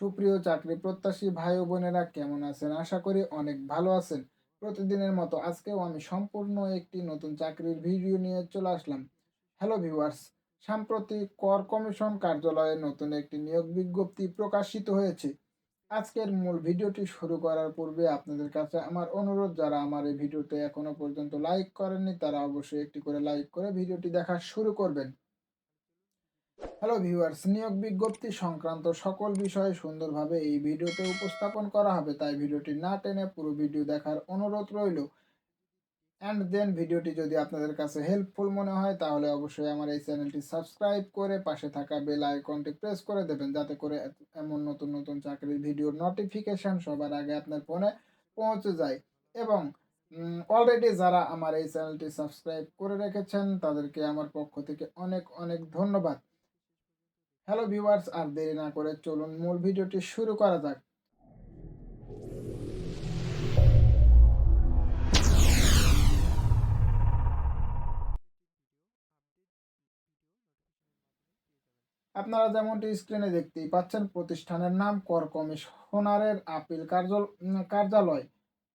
সুপ্রিয় চাকরি প্রত্যাশী ভাই ও বোনেরা, কেমন আছেন? আশা করি অনেক ভালো আছেন। প্রতিদিনের মতো আজকেও আমি সম্পূর্ণ একটি নতুন চাকরির ভিডিও নিয়ে চলে আসলাম। হ্যালো ভিউয়ার্স সাম্প্রতিক কর কমিশন কার্যালয়ে নতুন একটি নিয়োগ বিজ্ঞপ্তি প্রকাশিত হয়েছে। আজকের মূল ভিডিওটি শুরু করার পূর্বে আপনাদের কাছে আমার অনুরোধ, যারা আমার এই ভিডিওতে এখনও পর্যন্ত লাইক করেননি, তারা অবশ্যই একটি করে লাইক করে ভিডিওটি দেখা শুরু করবেন। হ্যালো ভিউয়ার্স নিয়োগ বিজ্ঞপ্তি সংক্রান্ত সকল বিষয় সুন্দরভাবে এই ভিডিওতে উপস্থাপন করা হবে, তাই ভিডিওটি না টেনে পুরো ভিডিও দেখার অনুরোধ রইল। অ্যান্ড দেন ভিডিওটি যদি আপনাদের কাছে হেল্পফুল মনে হয়, তাহলে অবশ্যই আমার এই চ্যানেলটি সাবস্ক্রাইব করে পাশে থাকা বেল আইকনটি প্রেস করে দেবেন, যাতে করে এমন নতুন নতুন চাকরির ভিডিওর নোটিফিকেশন সবার আগে আপনার ফোনে পৌঁছে যায়। এবং অলরেডি যারা আমার এই চ্যানেলটি সাবস্ক্রাইব করে রেখেছেন, তাদেরকে আমার পক্ষ থেকে অনেক অনেক ধন্যবাদ। হ্যালো ভিউয়ার্স, আর দেরি না করে চলুন মূল ভিডিওটি শুরু করা যাক। আপনারা যেমনটি স্ক্রিনে দেখতেই পাচ্ছেন, প্রতিষ্ঠানের নাম কর কমিশনারের আপিল কার্যালয়।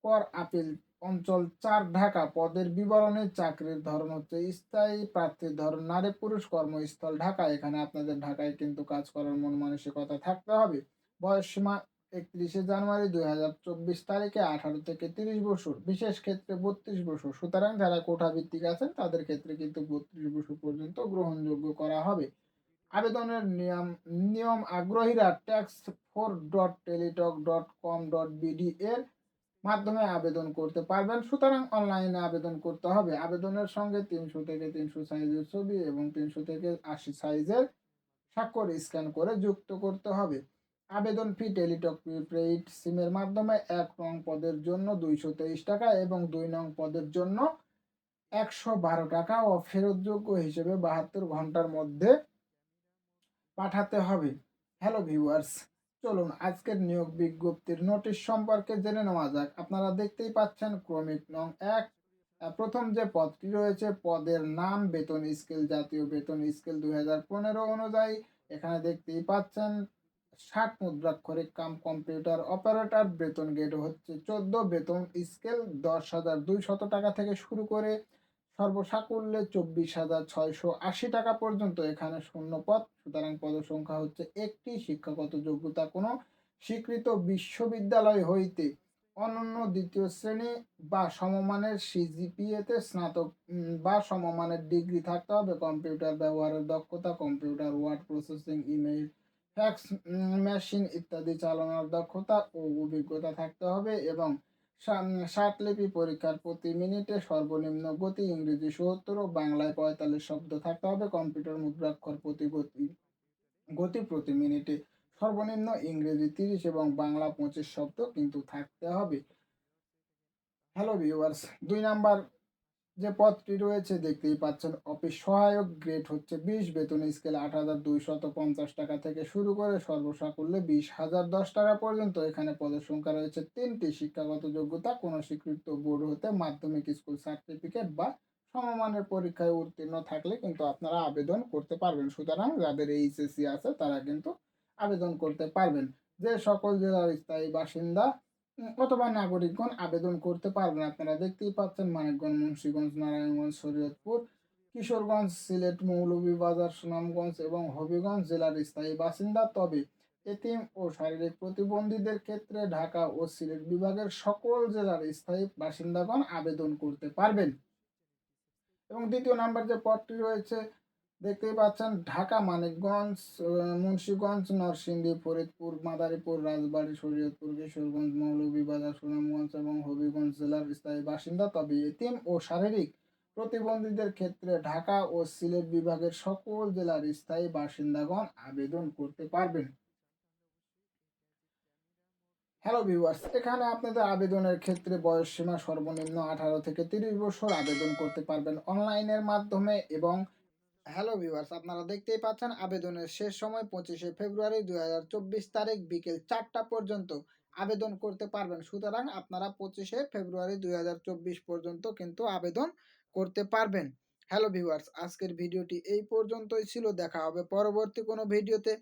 কর আপিল অঞ্চল চার ঢাকা পদের বিবরণে চাকরির ধরন হচ্ছে স্থায়ী, প্রার্থীর ধরন নারী পুরুষ কর্মস্থল ঢাকা। এখানে আপনাদের ঢাকায় কিন্তু কাজ করার মন মানসিকতা থাকতে হবে। বয়স সীমা একত্রিশে জানুয়ারি দুই হাজার চব্বিশ তারিখে আঠারো থেকে তিরিশ বছর, বিশেষ ক্ষেত্রে বত্রিশ বছর। সুতরাং যারা কোঠা ভিত্তিক আছেন, তাদের ক্ষেত্রে কিন্তু বত্রিশ বছর পর্যন্ত গ্রহণযোগ্য করা হবে। আবেদনের নিয়ম নিয়ম আগ্রহীরা tax four dot Teletalk dot com dot BD এর মাধ্যমে আবেদন করতে পারবেন। সুতরাং অনলাইনে আবেদন করতে হবে। আবেদনের সঙ্গে তিনশো থেকে তিনশো সাইজের ছবি এবং তিনশো থেকে আশি সাইজের স্বাক্ষর স্ক্যান করে যুক্ত করতে হবে। আবেদন ফি টেলিটক প্রিপেইড সিমের মাধ্যমে এক নং পদের জন্য দুইশো তেইশ টাকা এবং দুই নং পদের জন্য একশো বারো টাকা ও ফেরতযোগ্য হিসেবে বাহাত্তর ঘণ্টার মধ্যে পাঠাতে হবে। হ্যালো ভিউয়ার্স চলুন আজকের নিয়োগ বিজ্ঞপ্তির নোটিশ সম্পর্কে জেনে নেওয়া যাক। আপনারা দেখতেই পাচ্ছেন ক্রমিক নং এক। প্রথম যে পদটি রয়েছে, পদের নাম, বেতন স্কেল, জাতীয় বেতন স্কেল দুই হাজার পনেরো অনুযায়ী। এখানে দেখতেই পাচ্ছেন, ষাট মুদ্রাক্ষরিক কাম কম্পিউটার অপারেটর, বেতন গেট হচ্ছে চোদ্দ, বেতন স্কেল দশ হাজার দুইশত টাকা থেকে শুরু করে সর্বসাকুল্যে চব্বিশ হাজার ছয়শো আশি টাকা পর্যন্ত এখানে শূন্য পদ। সুতরাং পদ সংখ্যা হচ্ছে একটি, শিক্ষাগত যোগ্যতা কোনো স্বীকৃত বিশ্ববিদ্যালয় হইতে অনন্য দ্বিতীয় শ্রেণি বা সমমানের সিজিপিএতে স্নাতক বা সমমানের ডিগ্রি থাকতে হবে। কম্পিউটার ব্যবহারের দক্ষতা, computer word processing, email, fax machine ইত্যাদি চালানোর দক্ষতা ও অভিজ্ঞতা থাকতে হবে এবং লিপি পরীক্ষার প্রতি মিনিটে সর্বনিম্ন গতি ইংরেজি সত্তর ও বাংলায় পঁয়তাল্লিশ শব্দ থাকতে হবে কম্পিউটার মুদ্রাক্ষর প্রতি গতি গতি প্রতি মিনিটে। সর্বনিম্ন ইংরেজি তিরিশ এবং বাংলা পঁচিশ শব্দ কিন্তু থাকতে হবে। হ্যালো ভিউয়ার্স দুই নাম্বার যে পদটি রয়েছে, দেখতেই পাচ্ছেন অফিস সহায়ক গ্রেড হচ্ছে বিশ, বেতন স্কেল আট হাজার দুইশত পঞ্চাশ টাকা থেকে শুরু করে সর্বসাকুল্যে বিশ হাজার দশ টাকা পর্যন্ত। এখানে পদের সংখ্যা রয়েছে তিনটি, শিক্ষাগত যোগ্যতা, কোনো স্বীকৃত বোর্ড হতে মাধ্যমিক স্কুল সার্টিফিকেট বা সমমানের পরীক্ষায় উত্তীর্ণ থাকলে কিন্তু আপনারা আবেদন করতে পারবেন। সুতরাং যাদের এইচএসসি আছে, তারা কিন্তু আবেদন করতে পারবেন। যে সকল জেলার স্থায়ী বাসিন্দা অথবা নাগরিকগণ আবেদন করতে পারবেন। আপনারা দেখতেই পাচ্ছেন মানিকগঞ্জ, মুন্সীগঞ্জ, নারায়ণগঞ্জ, শরীয়তপুর, কিশোরগঞ্জ, সিলেট, মৌলভীবাজার, সুনামগঞ্জ এবং হবিগঞ্জ জেলার স্থায়ী বাসিন্দা। তবে এতিম ও শারীরিক প্রতিবন্ধীদের ক্ষেত্রে ঢাকা ও সিলেট বিভাগের সকল জেলার স্থায়ী বাসিন্দাগণ আবেদন করতে পারবেন। এবং দ্বিতীয় নাম্বার যে পদটি রয়েছে দেখতেই পাচ্ছেন, ঢাকা, মানিকগঞ্জ মুন্সীগঞ্জ, নরসিংদী, ফরিদপুর, মাদারীপুর, রাজবাড়ী, শরীয়তপুর, কিশোরগঞ্জ, মৌলভীবাজার, সুনামগঞ্জ এবং হবিগঞ্জ জেলার স্থায়ী বাসিন্দা। তবে এতিম ও শারীরিক প্রতিবন্ধীদের ক্ষেত্রে ঢাকা ও সিলেট বিভাগের সকল জেলার স্থায়ী বাসিন্দাগণ আবেদন করতে পারবেন। হ্যালো ভিউয়ার্স এখানে আপনাদের আবেদনের ক্ষেত্রে বয়স সীমা সর্বনিম্ন আঠারো থেকে তিরিশ বছর আবেদন করতে পারবেন অনলাইনের মাধ্যমে এবং হ্যালো ভিউয়ার্স আপনারা দেখতেই পাচ্ছেন আবেদনের শেষ সময় পঁচিশে ফেব্রুয়ারি দুই হাজার চব্বিশ তারিখ বিকেল চারটা পর্যন্ত। আবেদন করতে পারবেন, সুতরাং আপনারা পঁচিশে ফেব্রুয়ারি দু হাজার চব্বিশ পর্যন্ত কিন্তু আবেদন করতে পারবেন। হ্যালো ভিউয়ার্স আজকের ভিডিওটি এই পর্যন্তই ছিল, দেখা হবে পরবর্তী কোনো ভিডিওতে।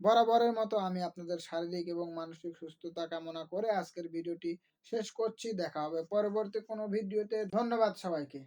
বরাবরের মতো আমি আপনাদের শারীরিক এবং মানসিক সুস্থতা কামনা করে আজকের ভিডিওটি শেষ করছি, দেখা হবে পরবর্তী কোনো ভিডিওতে। ধন্যবাদ সবাইকে।